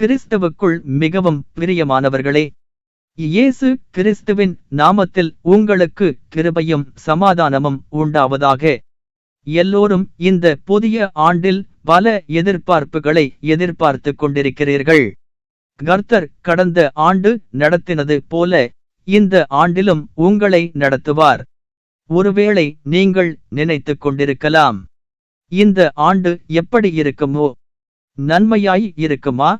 கிறிஸ்துவுக்குள் மிகவும் பிரியமானவர்களே இயேசு கிறிஸ்துவின் நாமத்தில் உங்களுக்கு கிருபையும் சமாதானமும் உண்டாவதாக. எல்லோரும் இந்த புதிய ஆண்டில் பல எதிர்பார்ப்புகளை எதிர்பார்த்து கொண்டிருக்கிறீர்கள். கர்த்தர் கடந்த ஆண்டு நடத்தினது போல இந்த ஆண்டிலும் உங்களை நடத்துவார். ஒருவேளை நீங்கள் நினைத்துக் கொண்டிருக்கலாம். இந்த ஆண்டு எப்படி இருக்குமோ? நன்மையாய் இருக்குமா?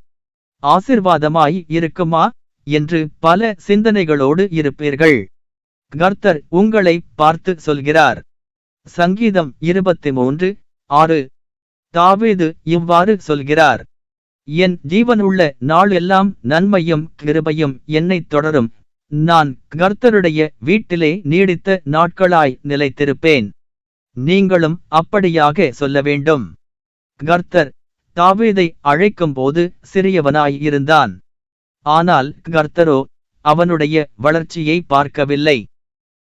ஆசிர்வாதமாய் இருக்குமா என்று பல சிந்தனைகளோடு இருப்பீர்கள். கர்த்தர் உங்களை பார்த்து சொல்கிறார். சங்கீதம் இருபத்தி மூன்று ஆறு. தாவேது இவ்வாறு சொல்கிறார். என் ஜீவனுள்ள நாள் எல்லாம் நன்மையும் கிருபையும் என்னைத் தொடரும். நான் கர்த்தருடைய வீட்டிலே நீடித்த நாட்களாய் நிலைத்திருப்பேன். நீங்களும் அப்படியாக சொல்ல வேண்டும். கர்த்தர் தாவீதை அழைக்கும்போது சிறியவனாய் இருந்தான். ஆனால் கர்த்தரோ அவனுடைய வளர்ச்சியை பார்க்கவில்லை.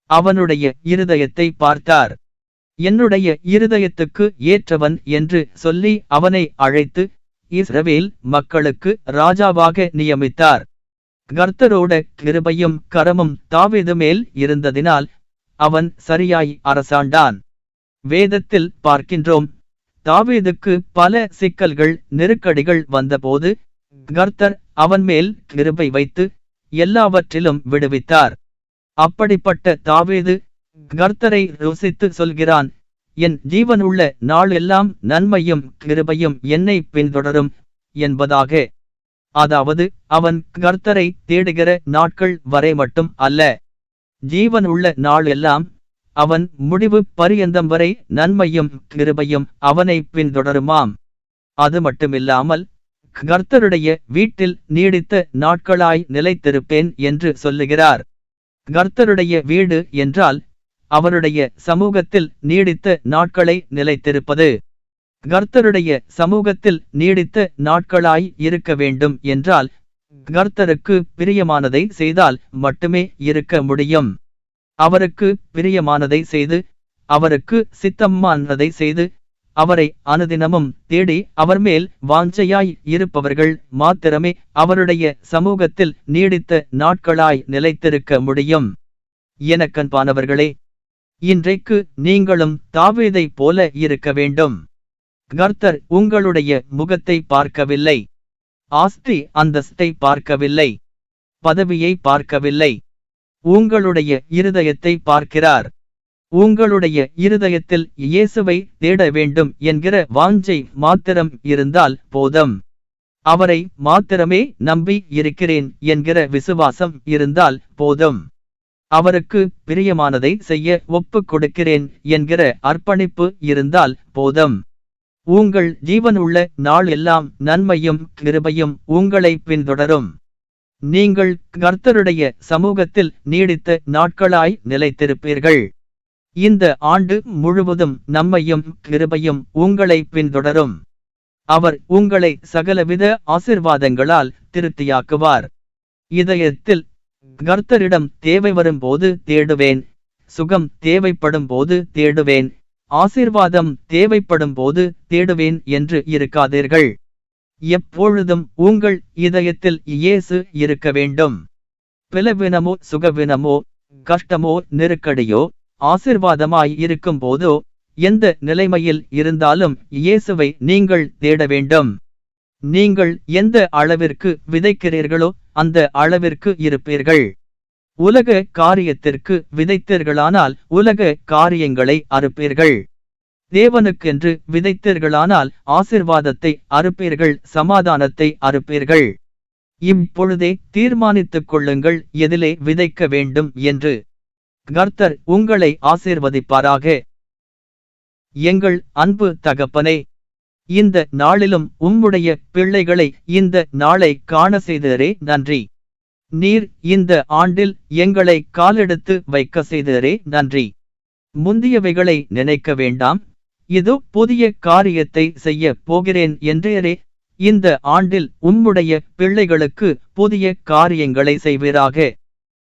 அவனுடைய இருதயத்தை பார்த்தார். என்னுடைய இருதயத்துக்கு ஏற்றவன் என்று சொல்லி அவனை அழைத்து இஸ்ரவேல் மக்களுக்கு ராஜாவாக நியமித்தார். கர்த்தரோட கிருபையும் கரமும் தாவீது மேல் இருந்ததினால் அவன் சரியாய் அரசாண்டான். வேதத்தில் பார்க்கின்றோம் தாவீதுக்கு பல சிக்கல்கள் நெருக்கடிகள் வந்தபோது கர்த்தர் அவன் மேல் கிருபை வைத்து எல்லாவற்றிலும் விடுவித்தார். அப்படிப்பட்ட தாவீது கர்த்தரை ருசித்து சொல்கிறான் என் ஜீவனுள்ள நாள் எல்லாம் நன்மையும் கிருபையும் என்னை பின்தொடரும் என்பதாக. அதாவது அவன் கர்த்தரை தேடுகிற நாட்கள் வரை மட்டும் அல்ல ஜீவன் உள்ள நாள் எல்லாம் அவன் முடிவு பரியந்தம் வரை நன்மையும் கிருபையும் அவனை பின்தொடருமாம். அது மட்டுமில்லாமல் கர்த்தருடைய வீட்டில் நீடித்த நாட்களாய் நிலைத்திருப்பேன் என்று சொல்லுகிறார். கர்த்தருடைய வீடு என்றால் அவருடைய சமூகத்தில் நீடித்த நாட்களை நிலைத்திருப்பது. கர்த்தருடைய சமூகத்தில் நீடித்த நாட்களாய் இருக்க வேண்டும் என்றால் கர்த்தருக்கு பிரியமானதை செய்தால் மட்டுமே இருக்க முடியும். அவருக்கு பிரியமானதை செய்து அவருக்கு சித்தமானதை செய்து அவரை அனுதினமும் தேடி அவர் மேல் வாஞ்சையாய் இருப்பவர்கள் மாத்திரமே அவருடைய சமூகத்தில் நீடித்த நாட்களாய் நிலைத்திருக்க முடியும். எனக்கன்பானவர்களே இன்றைக்கு நீங்களும் தாவீதை போல இருக்க வேண்டும். கர்த்தர் உங்களுடைய முகத்தை பார்க்கவில்லை. ஆஸ்தி அந்தஸ்தை பார்க்கவில்லை. பதவியை பார்க்கவில்லை. உங்களுடைய இருதயத்தை பார்க்கிறார். உங்களுடைய இருதயத்தில் இயேசுவை தேட வேண்டும் என்கிற வாஞ்சை மாத்திரம் இருந்தால் போதம். அவரை மாத்திரமே நம்பி இருக்கிறேன் என்கிற விசுவாசம் இருந்தால் போதும். அவருக்கு பிரியமானதை செய்ய ஒப்புக் கொடுக்கிறேன் என்கிற அர்ப்பணிப்பு இருந்தால் போதும். உங்கள் ஜீவனுள்ள நாள் எல்லாம் நன்மையும் கிருபையும் உங்களை பின்தொடரும். நீங்கள் கர்த்தருடைய சமூகத்தில் நீடித்த நாட்களாய் நிலைத்திருப்பீர்கள். இந்த ஆண்டு முழுவதும் நம்மையும் கிருபையும் உங்களை பின்தொடரும். அவர் உங்களை சகலவித ஆசிர்வாதங்களால் திருப்தியாக்குவார். இதயத்தில் கர்த்தரிடம் தேவை வரும்போது தேடுவேன். சுகம் தேவைப்படும் போது தேடுவேன். ஆசிர்வாதம் தேவைப்படும் போது தேடுவேன் என்று இருக்காதீர்கள். எப்பொழுதும் உங்கள் இதயத்தில் இயேசு இருக்க வேண்டும். பிளவினமோ சுகவினமோ கஷ்டமோ நெருக்கடியோ ஆசிர்வாதமாய் இருக்கும் போதோ எந்த நிலைமையில் இருந்தாலும் இயேசுவை நீங்கள் தேட வேண்டும். நீங்கள் எந்த அளவிற்கு விதைக்கிறீர்களோ அந்த அளவிற்கு இருப்பீர்கள். உலக காரியத்திற்கு விதைத்தீர்களானால் உலக காரியங்களை அறுப்பீர்கள். தேவனுக்கென்று விதைத்தீர்களானால் ஆசிர்வாதத்தை அறுப்பீர்கள் சமாதானத்தை அறுப்பீர்கள். இப்பொழுதே தீர்மானித்துக் கொள்ளுங்கள் எதிலே விதைக்க வேண்டும் என்று. கர்த்தர் உங்களை ஆசீர்வதிப்பாராக. எங்கள் அன்பு தகப்பனே இந்த நாளிலும் உம்முடைய பிள்ளைகளை இந்த நாளை காண செய்தரே நன்றி. நீர் இந்த ஆண்டில் எங்களை காலெடுத்து வைக்க செய்தரே நன்றி. முந்தியவைகளை நினைக்க வேண்டாம். இதோ புதிய காரியத்தை செய்ய போகிறேன் என்றேரே இந்த ஆண்டில் உம்முடைய பிள்ளைகளுக்கு புதிய காரியங்களை செய்வீராக.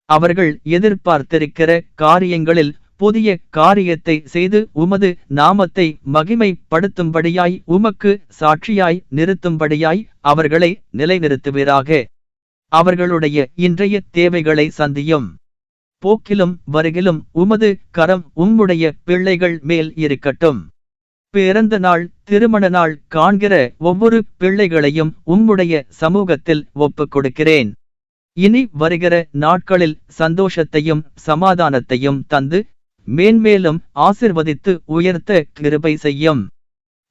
அவர்கள் எதிர்பார்த்திருக்கிற காரியங்களில் புதிய காரியத்தை செய்து உமது நாமத்தை மகிமைப்படுத்தும்படியாய் உமக்கு சாட்சியாய் நிறுத்தும்படியாய் அவர்களை நிலைநிறுத்துவீராக. அவர்களுடைய இன்றைய தேவைகளை சந்தியும். போக்கிலும் வருகிலும் உமது கரம் உம்முடைய பிள்ளைகள் மேல் இருக்கட்டும். பிறந்த நாள் திருமண நாள் காண்கிற ஒவ்வொரு பிள்ளைகளையும் உம்முடைய சமூகத்தில் ஒப்புக் கொடுக்கிறேன். இனி வருகிற நாட்களில் சந்தோஷத்தையும் சமாதானத்தையும் தந்து மேன்மேலும் ஆசிர்வதித்து உயர்த்த கிருபை செய்யும்.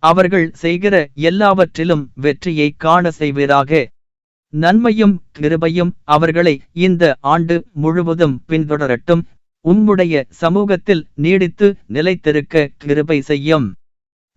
அவர்கள் செய்கிற எல்லாவற்றிலும் வெற்றியை காண செய்வீராக. நன்மையும் கிருபையும் அவர்களை இந்த ஆண்டு முழுவதும் பின்தொடரட்டும். உம்முடைய சமூகத்தில் நீடித்து நிலைத்திருக்க கிருபை செய்யும்.